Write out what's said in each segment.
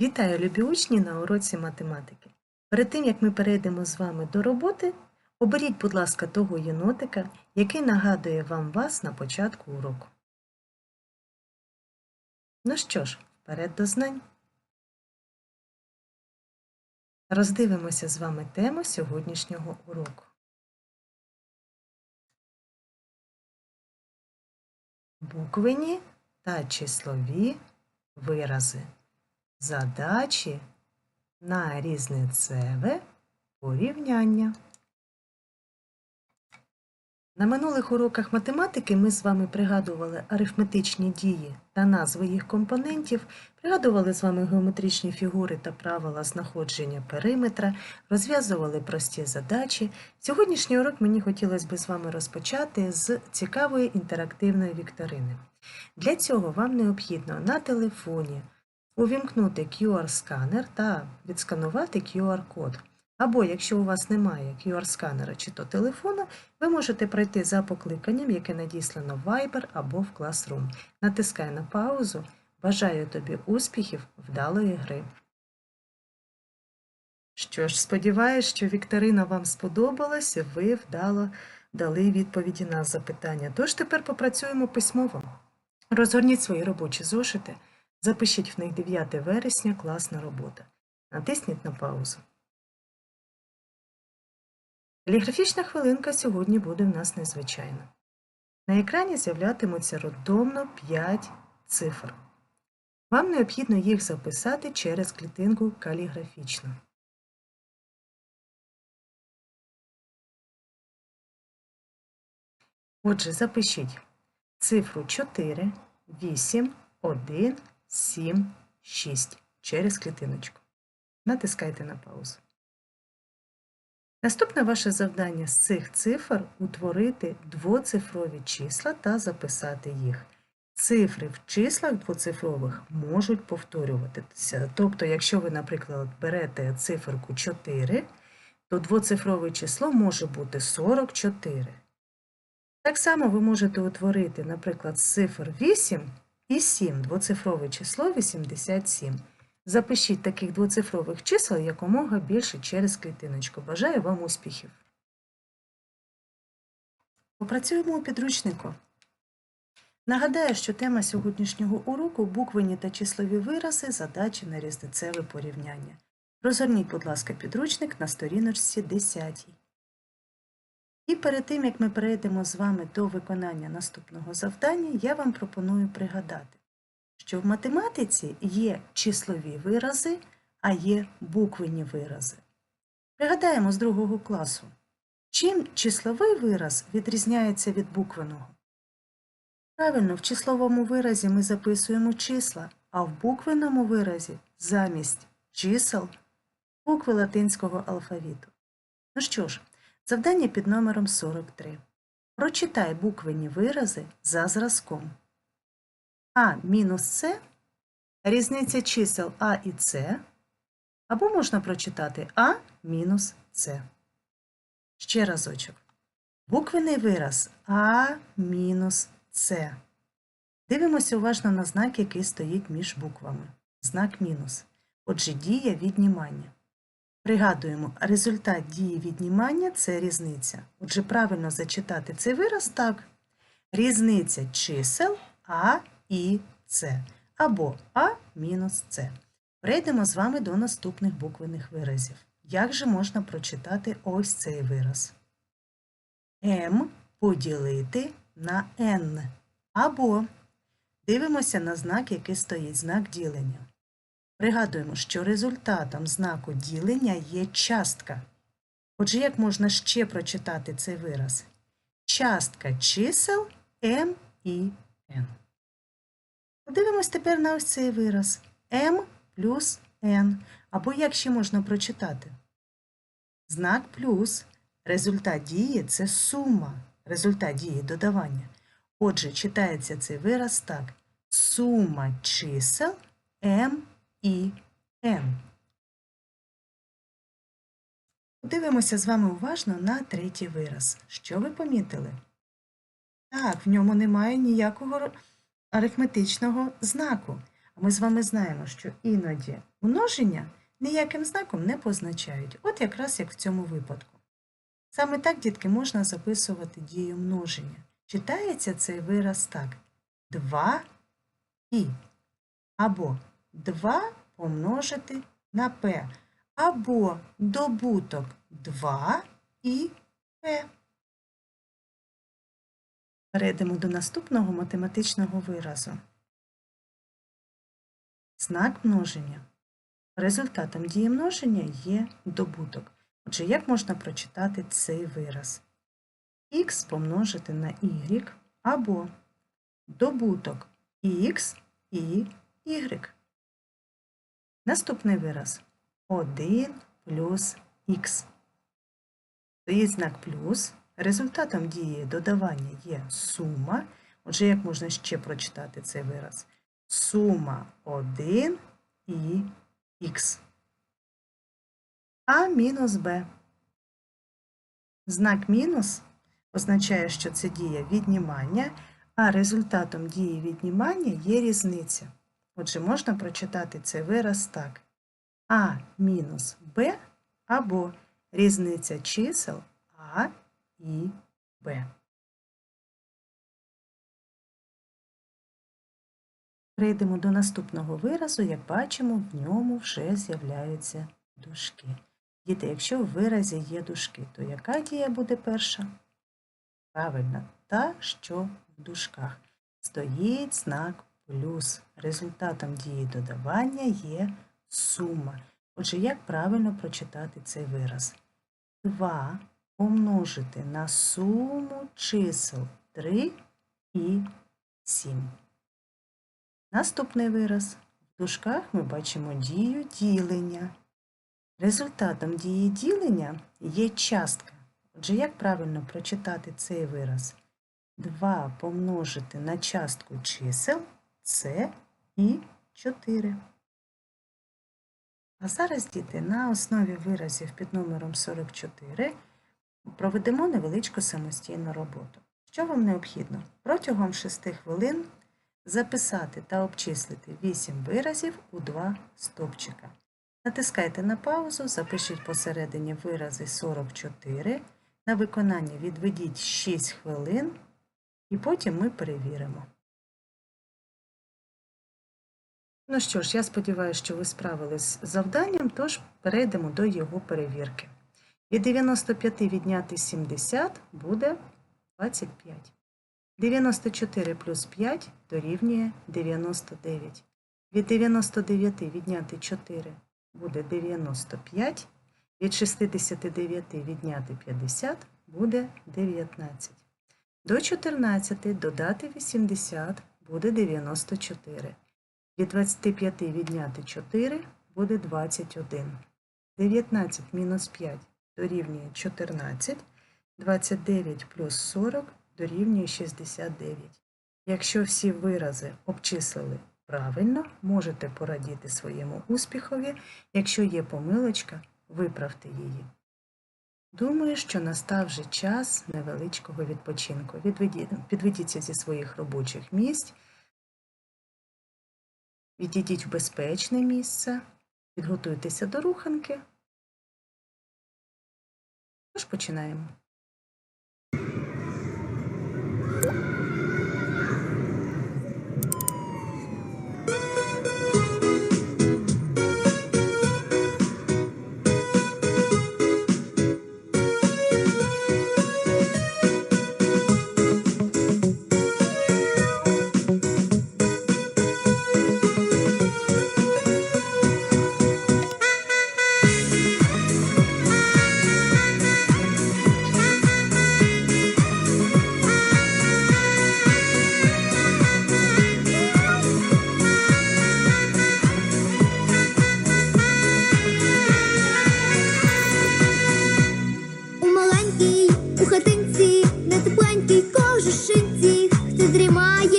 Вітаю, любі учні на уроці математики. Перед тим, як ми перейдемо з вами до роботи, оберіть, будь ласка, того єнотика, який нагадує вам вас на початку уроку. Ну що ж, вперед до знань. Роздивимося з вами тему сьогоднішнього уроку. Буквені та числові вирази. Задачі на різницеве порівняння. На минулих уроках математики ми з вами пригадували арифметичні дії та назви їх компонентів, пригадували з вами геометричні фігури та правила знаходження периметра, розв'язували прості задачі. Сьогоднішній урок мені хотілося б з вами розпочати з цікавої інтерактивної вікторини. Для цього вам необхідно на телефоні увімкнути QR-сканер та відсканувати QR-код. Або, якщо у вас немає QR-сканера чи то телефона, ви можете пройти за покликанням, яке надіслано в Viber або в Classroom. Натискай на паузу. Бажаю тобі успіхів, вдалої гри. Що ж, сподіваюся, що вікторина вам сподобалася, ви вдало дали відповіді на запитання. Тож тепер попрацюємо письмово. Розгорніть свої робочі зошити. Запишіть в них 9 вересня класна робота. Натисніть на паузу. Каліграфічна хвилинка сьогодні буде в нас незвичайна. На екрані з'являтимуться рандомно 5 цифр. Вам необхідно їх записати через клітинку каліграфічно. Отже, запишіть цифру 4, 8, 1, 7, 6 через клітиночку. Натискайте на паузу. Наступне ваше завдання з цих цифр утворити двоцифрові числа та записати їх. Цифри в числах двоцифрових можуть повторюватися. Тобто, якщо ви, наприклад, берете циферку 4, то двоцифрове число може бути 44. Так само ви можете утворити, наприклад, цифр 8 і 7 двоцифрове число 87. Запишіть таких двоцифрових чисел якомога більше через клітиночку. Бажаю вам успіхів! Попрацюємо у підручнику. Нагадаю, що тема сьогоднішнього уроку буквені та числові вирази, задачі на різницеве порівняння. Розгорніть, будь ласка, підручник на сторіночці 10. І перед тим, як ми перейдемо з вами до виконання наступного завдання, я вам пропоную пригадати, що в математиці є числові вирази, а є буквені вирази. Пригадаємо з другого класу, чим числовий вираз відрізняється від буквеного? Правильно, в числовому виразі ми записуємо числа, а в буквеному виразі замість чисел букви латинського алфавіту. Ну що ж, завдання під номером 43. Прочитай буквені вирази за зразком. А мінус С різниця чисел А і С, або можна прочитати А мінус С. Ще разочок. Буквений вираз А мінус С. Дивимося уважно на знак, який стоїть між буквами. Знак мінус. Отже, дія віднімання. Пригадуємо, результат дії віднімання це різниця. Отже, правильно зачитати цей вираз так. Різниця чисел А і С. Або А мінус С. Перейдемо з вами до наступних буквених виразів. Як же можна прочитати ось цей вираз? М поділити на N. Або дивимося на знак, який стоїть знак ділення. Пригадуємо, що результатом знаку ділення є частка. Отже, як можна ще прочитати цей вираз? Частка чисел m і n. Подивимось тепер на ось цей вираз m плюс n. Або як ще можна прочитати? Знак плюс. Результат дії це сума. Результат дії додавання. Отже, читається цей вираз так. Сума чисел m і n. Подивимося з вами уважно на третій вираз. Що ви помітили? Так, в ньому немає ніякого арифметичного знаку. А ми з вами знаємо, що іноді множення ніяким знаком не позначають, от якраз як в цьому випадку. Саме так, дітки, можна записувати дію множення. Читається цей вираз так: 2 і або 2 помножити на p, або добуток 2 і p. Перейдемо до наступного математичного виразу. Знак множення. Результатом дії множення є добуток. Отже, як можна прочитати цей вираз? х помножити на y або добуток х і y. Наступний вираз 1 плюс х. Стоїть знак плюс. Результатом дії додавання є сума. Отже, як можна ще прочитати цей вираз? Сума 1 і х. А мінус Б. Знак мінус означає, що це дія віднімання, а результатом дії віднімання є різниця. Отже, можна прочитати цей вираз так. А мінус Б або різниця чисел А і Б. Прийдемо до наступного виразу, як бачимо, в ньому вже з'являються дужки. Діти, якщо в виразі є дужки, то яка дія буде перша? Правильно, та, що в дужках. Стоїть знак плюс. Результатом дії додавання є сума. Отже, як правильно прочитати цей вираз? 2 помножити на суму чисел 3 і 7. Наступний вираз. В дужках ми бачимо дію ділення. Результатом дії ділення є частка. Отже, як правильно прочитати цей вираз? 2 помножити на частку чисел це і 4. А зараз, діти, на основі виразів під номером 44 проведемо невеличку самостійну роботу. Що вам необхідно? Протягом 6 хвилин записати та обчислити 8 виразів у 2 стовпчика. Натискайте на паузу, запишіть посередині вирази 44. На виконання відведіть 6 хвилин і потім ми перевіримо. Ну що ж, я сподіваюся, що ви справились з завданням, тож перейдемо до його перевірки. Від 95 відняти 70 буде 25. 94 плюс 5 дорівнює 99. Від 99 відняти 4 буде 95. Від 69 відняти 50 буде 19. До 14 додати 80 буде 94. Від 25 відняти 4 буде 21. 19 мінус 5 дорівнює 14. 29 плюс 40 дорівнює 69. Якщо всі вирази обчислили правильно, можете порадіти своєму успіхові. Якщо є помилочка, виправте її. Думаю, що настав вже час невеличкого відпочинку. Підведіться зі своїх робочих місць. Відійдіть в безпечне місце, підготуйтеся до руханки. Тож починаємо. ти дрімає.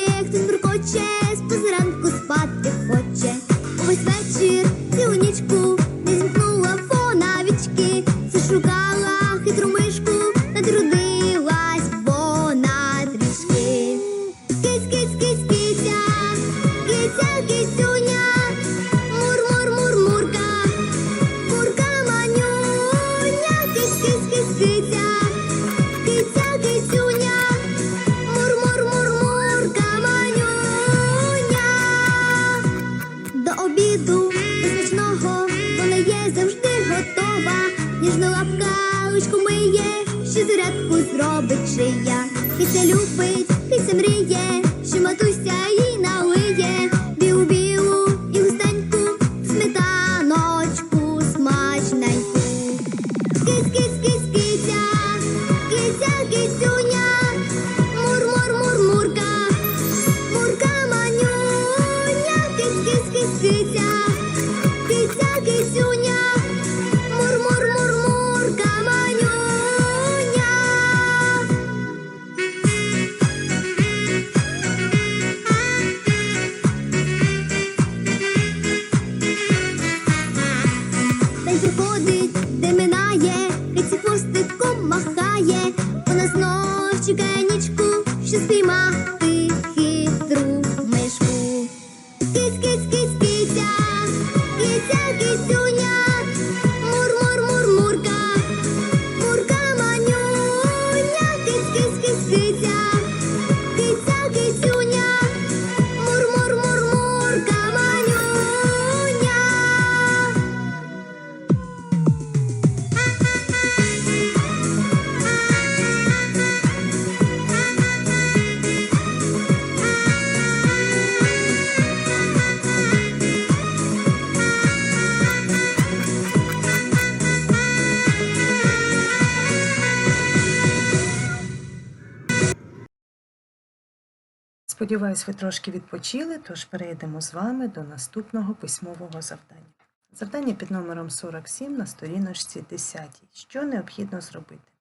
Шия. це любить, Сподіваюсь, ви трошки відпочили, тож перейдемо з вами до наступного письмового завдання. Завдання під номером 47 на сторіночці 10. Що необхідно зробити?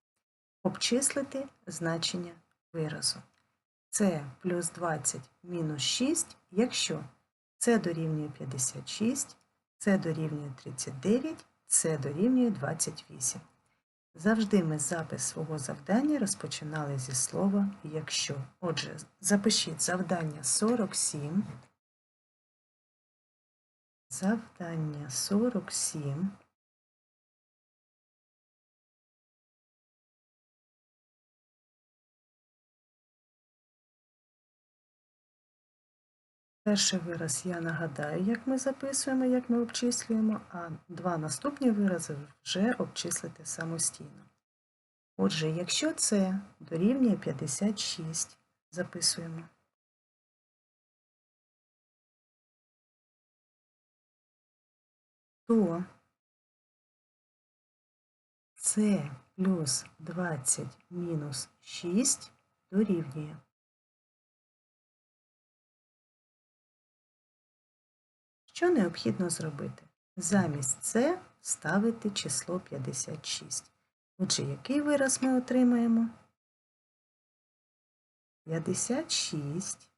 Обчислити значення виразу. Це плюс 20 мінус 6, якщо це дорівнює 56, це дорівнює 39, це дорівнює 28. Завжди ми запис свого завдання розпочинали зі слова якщо. Отже, запишіть завдання 47. Завдання 47. Перший вираз я нагадаю, як ми записуємо, як ми обчислюємо, а два наступні вирази вже обчислити самостійно. Отже, якщо це дорівнює 56, записуємо. То це плюс 20 мінус 6 дорівнює. Що необхідно зробити? Замість це ставити число 56. Отже, який вираз ми отримаємо? 56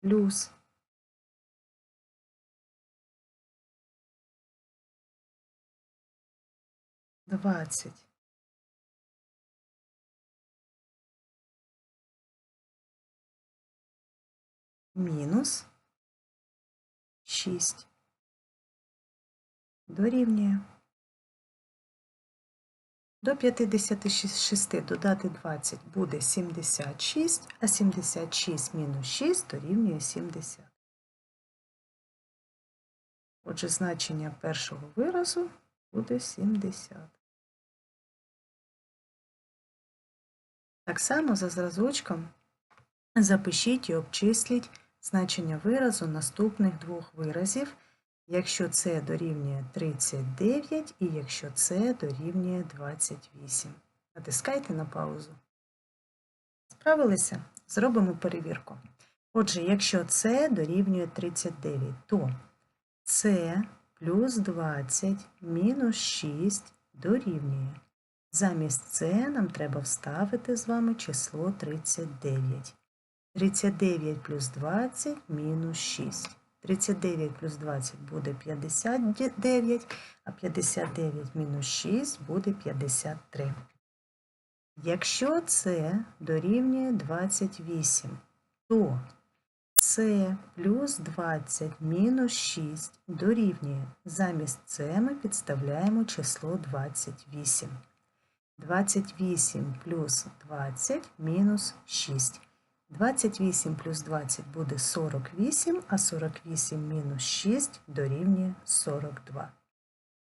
плюс 20 мінус 6 дорівнює. До 56 додати 20 буде 76, а 76 мінус 6 дорівнює 70. Отже, значення першого виразу буде 70. Так само за зразочком запишіть і обчисліть значення виразу наступних двох виразів, якщо це дорівнює 39 і якщо це дорівнює 28. Натискайте на паузу. Справилися? Зробимо перевірку. Отже, якщо це дорівнює 39, то це плюс 20 мінус 6 дорівнює. Замість це нам треба вставити з вами число 39. 39 плюс 20 мінус 6. 39 плюс 20 буде 59, а 59 мінус 6 буде 53. Якщо це дорівнює 28, то це плюс 20 мінус 6 дорівнює. Замість це ми підставляємо число 28. 28 плюс 20 мінус 6. 28 плюс 20 буде 48, а 48 мінус 6 дорівнює 42.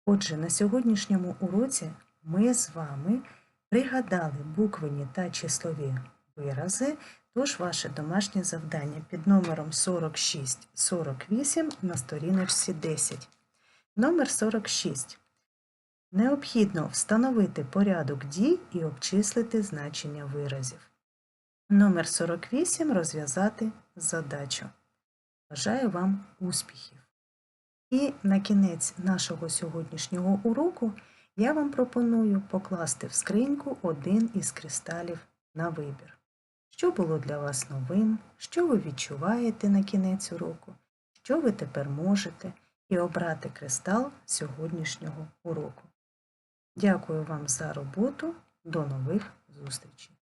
Отже, на сьогоднішньому уроці ми з вами пригадали буквені та числові вирази, тож ваше домашнє завдання під номером 4648 на сторіночці 10. Номер 46. Необхідно встановити порядок дій і обчислити значення виразів. Номер 48 розв'язати задачу. Бажаю вам успіхів! І на кінець нашого сьогоднішнього уроку я вам пропоную покласти в скриньку один із кристалів на вибір. Що було для вас новим, що ви відчуваєте на кінець уроку, що ви тепер можете, і обрати кристал сьогоднішнього уроку. Дякую вам за роботу. До нових зустрічей!